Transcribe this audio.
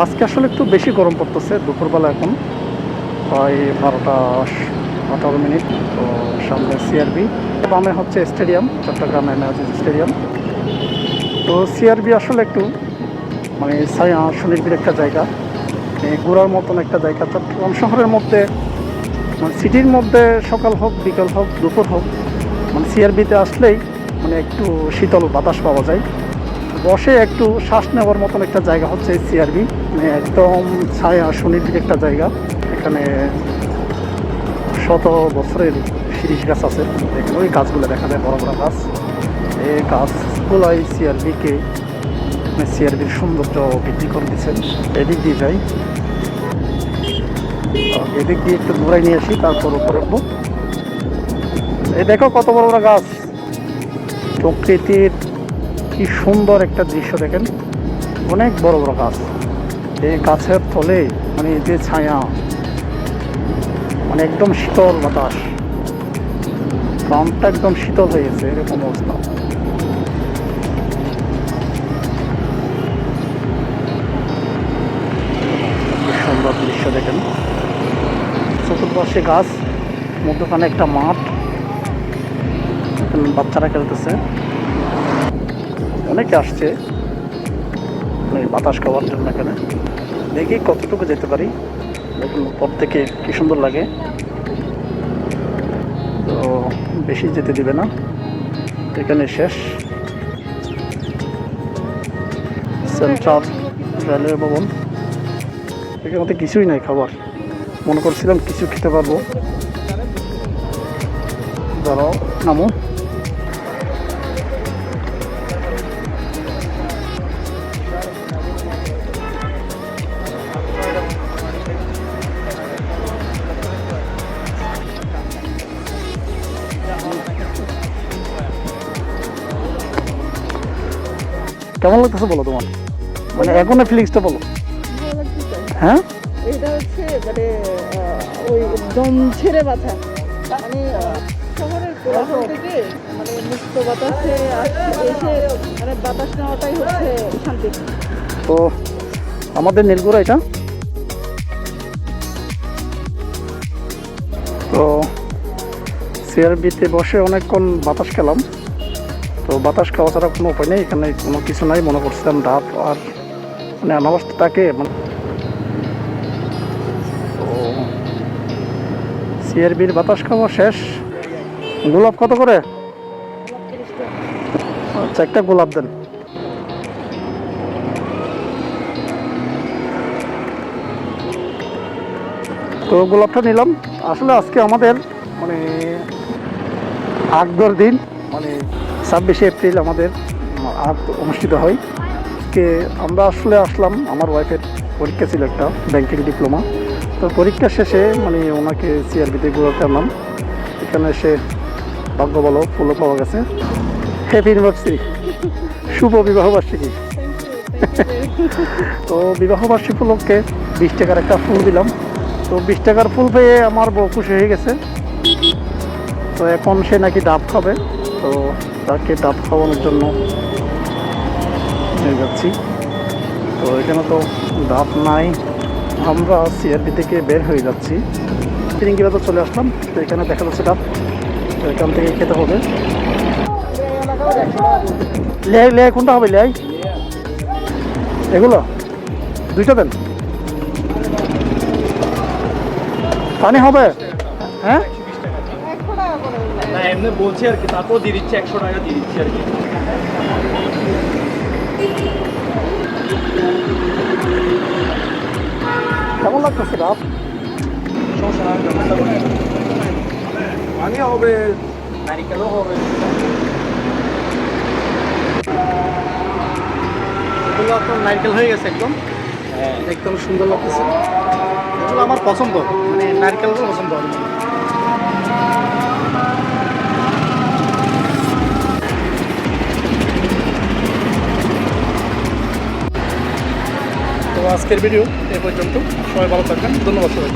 আজকে আসলে একটু বেশি গরম পড়তেছে, দুপুরবেলা এখন। প্রায় বারোটা আঠারো মিনিট, তো সামনে সিআরবি বামে হচ্ছে স্টেডিয়াম, চট্টগ্রাম এনার্জি স্টেডিয়াম। তো সিআরবি আসলে একটু মানে সুনির্বির একটা জায়গা। ঘোরার মতন একটা জায়গা। চট্টগ্রাম শহরের মধ্যে মানে সিটির মধ্যে সকাল হোক, বিকাল হোক, দুপুর হোক মানে সিআরবিতে আসলেই মানে একটু শীতল বাতাস পাওয়া যায়। বসে একটু শ্বাস নেওয়ার মতন একটা জায়গা হচ্ছে সিআরবি মানে একদম ছায়া সুনির্বির একটা জায়গা। এখানে শত বছরের শিরিষ গাছ আছে। এখানে ওই গাছগুলো দেখা যায়, বড় বড় গাছ। এই গাছগুলাই সিআরবিকে সিআরবির সৌন্দর্য বৃদ্ধি করে দিচ্ছেন এদিক দিয়ে যাই। এদিক দিয়ে একটু দূরাই নিয়ে আসি, তারপর উপরে উঠবো। এই দেখো কত বড় বড় গাছ। প্রকৃতির কি সুন্দর একটা দৃশ্য দেখেন। অনেক বড় বড় গাছ। এই গাছের তলে মানে যে ছায়া মানে একদম শীতল বাতাস। প্রাণটা একদম শীতল হয়ে গেছে, এরকম অবস্থা। সুন্দর দৃশ্য দেখেন। চতুর্পাশে গাছ, মধ্যখানে একটা মাঠ। বাচ্চারা খেলতেছে। অনেকে আসছে। মানে বাতাস খাওয়ার জন্য এখানে। দেখি কতটুকু যেতে পারি। দেখুন উপর থেকে কি সুন্দর লাগে। তো বেশি যেতে দিবে না। এখানে শেষ। সেন্ট্রাল রেলওয়ে ভবন। এখানে কিছুই নাই খাবার। মনে করছিলাম কিছু খেতে পারব। দাঁড়াও, নামো। কেমন লাগতেছে বলো তোমার? মানে এখনের ফিলিংসটা বলো। হ্যাঁ? এটা হচ্ছে মানে ওই দম ছেড়ে বাঁচা মানে শহরের কোলাহল থেকে মানে মুক্ত বাতাসে এসে মানে বাতাস নেওয়াটাই হচ্ছে শান্তি। তো আমাদের নীলগুড়া এটা। তো সিআরবিতে বসে অনেকক্ষণ বাতাস খেলাম। তো বাতাস খাওয়া ছাড়া কোনো উপায় নেই, এখানে কোনো কিছু নাই, মনে করছিলাম ডাব আর মানে অনাবস্থাটাকে মানে তো সিআরবির বাতাস খাওয়া শেষ। গোলাপ কত করে? আচ্ছা একটা গোলাপ দেন। তো গোলাপটা নিলাম। আসলে আজকে আমাদের মানে আগদর দিন মানে ছাব্বিশে এপ্রিল আমাদের আগ অনুষ্ঠিত হয়। আজকে আমরা আসলে আসলাম আমার ওয়াইফের পরীক্ষা ছিল একটা ব্যাংকিং ডিপ্লোমা তো পরীক্ষা শেষে মানে ওনাকে সিআরবিতে ঘুরাতে আনলাম। এখানে এসে ভাগ্য বলো ফুলও পাওয়া গেছে। হ্যাপি ইউনিভার্সিটি শুভ বিবাহ বার্ষিকী! তো বিবাহ বার্ষিকী উপলক্ষে বিশ টাকার একটা ফুল দিলাম। তো বিশ টাকার ফুল পেয়ে আমার বউ খুশি হয়ে গেছে। তো এখন সে নাকি ডাব খাবে। তো তাকে ডাব খাওয়ানোর জন্য নিয়ে যাচ্ছি। তো এখানে তো ডাব নাই। আমরা সিআরপি থেকে বের হয়ে যাচ্ছি। ফিরিঙ্গিরা তো চলে আসলাম। তো এখানে দেখা যাচ্ছে ডাব। তো এখান থেকে খেতে হবে। লেয়াই লেয়াই কোনটা হবে? লেয়াই এগুলো? দুইটা দেন। পানি হবে? হ্যাঁ? না এমনি বলছি আর কি তারপর দিয়ে দিচ্ছি একশো টাকা দিয়ে দিচ্ছি আর কি। কেমন লাগতেছে ডাব সমস্যা হবে নারিকেলও হবে। এগুলো আপনার নারকেল হয়ে গেছে একদম? হ্যাঁ। একদম সুন্দর লাগতেছে। এগুলো আমার পছন্দ মানে নারকেলগুলো পছন্দ আজকের ভিডিও এ পর্যন্ত। সবাই ভালো থাকবেন। ধন্যবাদ সবাই